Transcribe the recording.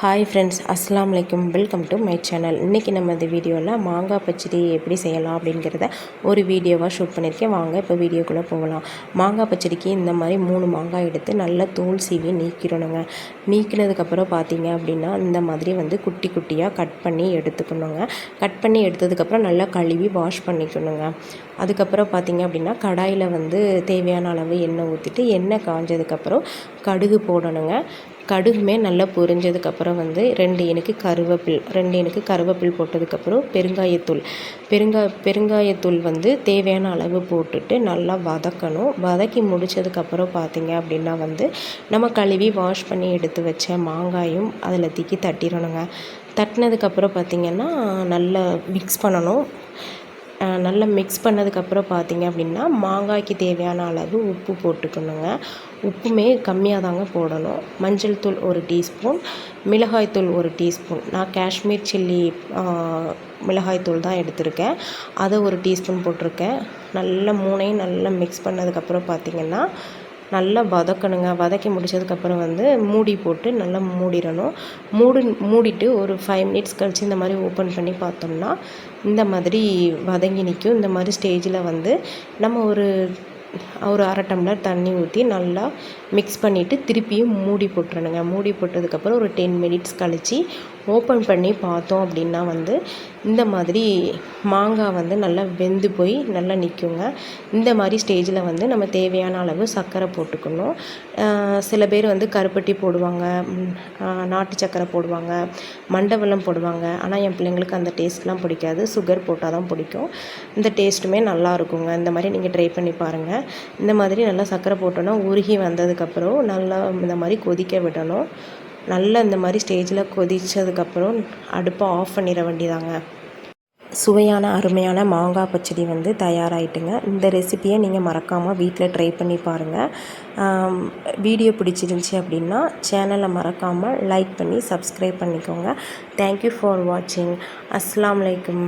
Hi friends அஸ்லாம் வலைக்கம் welcome to my channel இன்றைக்கி நம்ம இந்த வீடியோவில் மாங்காய் பச்சடி எப்படி செய்யலாம் அப்படிங்கிறத ஒரு வீடியோவாக ஷூட் பண்ணியிருக்கேன் வாங்க இப்போ வீடியோக்குள்ளே போகலாம். மாங்காய் பச்சடிக்கு இந்த மாதிரி மூணு மாங்காய் எடுத்து நல்லா தோல் சீவி நீக்கிடணுங்க. நீக்கினதுக்கப்புறம் பார்த்தீங்க அப்படின்னா இந்த மாதிரி வந்து குட்டி குட்டியாக கட் பண்ணி எடுத்துக்கணுங்க. கட் பண்ணி எடுத்ததுக்கப்புறம் நல்லா கழுவி வாஷ் பண்ணிக்கணுங்க. அதுக்கப்புறம் பார்த்தீங்க அப்படின்னா கடாயில் வந்து தேவையான அளவு எண்ணெய் ஊற்றிட்டு எண்ணெய் காஞ்சதுக்கப்புறம் கடுகு போடணுங்க. கடுகுமே நல்லா பொரிஞ்சதுக்கப்புறம் வந்து ரெண்டு எனக்கு கருவேப்பில் ரெண்டு இனுக்கு கருவேப்பில் போட்டதுக்கப்புறம் பெருங்காயத்தூள். பெருங்காய பெருங்காயத்தூள் வந்து தேவையான அளவு போட்டுட்டு நல்லா வதக்கணும். வதக்கி முடிச்சதுக்கப்புறம் பார்த்தீங்க அப்படின்னா வந்து நம்ம கழுவி வாஷ் பண்ணி எடுத்து வச்ச மாங்காயும் அதில் தூக்கி தட்டிடணுங்க தட்டினதுக்கப்புறம் பார்த்திங்கன்னா நல்லா மிக்ஸ் பண்ணணும். நல்லா மிக்ஸ் பண்ணதுக்கப்புறம் பார்த்தீங்க அப்படின்னா மாங்காய்க்கு தேவையான அளவு உப்பு போட்டுக்கணுங்க. உப்புமே கம்மியாக தாங்க போடணும். மஞ்சள் தூள் ஒரு டீஸ்பூன் மிளகாய்த்தூள் ஒரு டீஸ்பூன். நான் காஷ்மீர் சில்லி மிளகாய்த்தூள் தான் எடுத்திருக்கேன். அதை ஒரு டீஸ்பூன் போட்டிருக்கேன். நல்லா மூணையும் நல்லா மிக்ஸ் பண்ணதுக்கப்புறம் பார்த்தீங்கன்னா நல்லா வதக்கணுங்க. வதக்கி முடிச்சதுக்கப்புறம் வந்து மூடி போட்டு நல்லா மூடிடணும். மூடி மூடிட்டு ஒரு ஃபைவ் மினிட்ஸ் கழித்து இந்த மாதிரி ஓப்பன் பண்ணி பார்த்தோம்னா இந்த மாதிரி வதங்கி நிற்கும். இந்த மாதிரி ஸ்டேஜில் வந்து நம்ம ஒரு ஒரு அரை டம்ளர் தண்ணி ஊற்றி நல்லா மிக்ஸ் பண்ணிவிட்டு திருப்பியும் மூடி போட்டுறணுங்க. மூடி போட்டதுக்கப்புறம் ஒரு டென் மினிட்ஸ் கழித்து ஓப்பன் பண்ணி பார்த்தோம் அப்படின்னா வந்து இந்த மாதிரி மாங்காய் வந்து நல்லா வெந்து போய் நல்லா நிற்குங்க இந்த மாதிரி ஸ்டேஜில் வந்து நம்ம தேவையான அளவு சர்க்கரை போட்டுக்கணும். சில பேர் வந்து கருப்பட்டி போடுவாங்க நாட்டு சர்க்கரை போடுவாங்க மண்டபலம் போடுவாங்க. ஆனால் என் பிள்ளைங்களுக்கு அந்த டேஸ்ட்லாம் பிடிக்காது. சுகர் போட்டால் தான் பிடிக்கும். இந்த டேஸ்ட்டுமே நல்லா இருக்குங்க. இந்த மாதிரி நீங்கள் ட்ரை பண்ணி பாருங்கள் இந்த மாதிரி நல்லா சர்க்கரை போட்டோன்னா உருகி வந்ததுக்கப்புறம் நல்லா இந்த மாதிரி கொதிக்க விடணும். நல்லா இந்த மாதிரி ஸ்டேஜில் கொதித்ததுக்கப்புறம் அடுப்பை ஆஃப் பண்ணிட வேண்டியதாங்க. சுவையான அருமையான மாங்காய் பச்சடி வந்து தயாராகிட்டுங்க இந்த ரெசிபியை நீங்கள் மறக்காமல் வீட்டில் ட்ரை பண்ணி பாருங்கள் வீடியோ பிடிச்சிருந்துச்சி அப்படின்னா சேனலை மறக்காமல் லைக் பண்ணி சப்ஸ்கிரைப் பண்ணிக்கோங்க. தேங்க்யூ ஃபார் வாட்சிங் அஸ்லாம் வலைக்கம்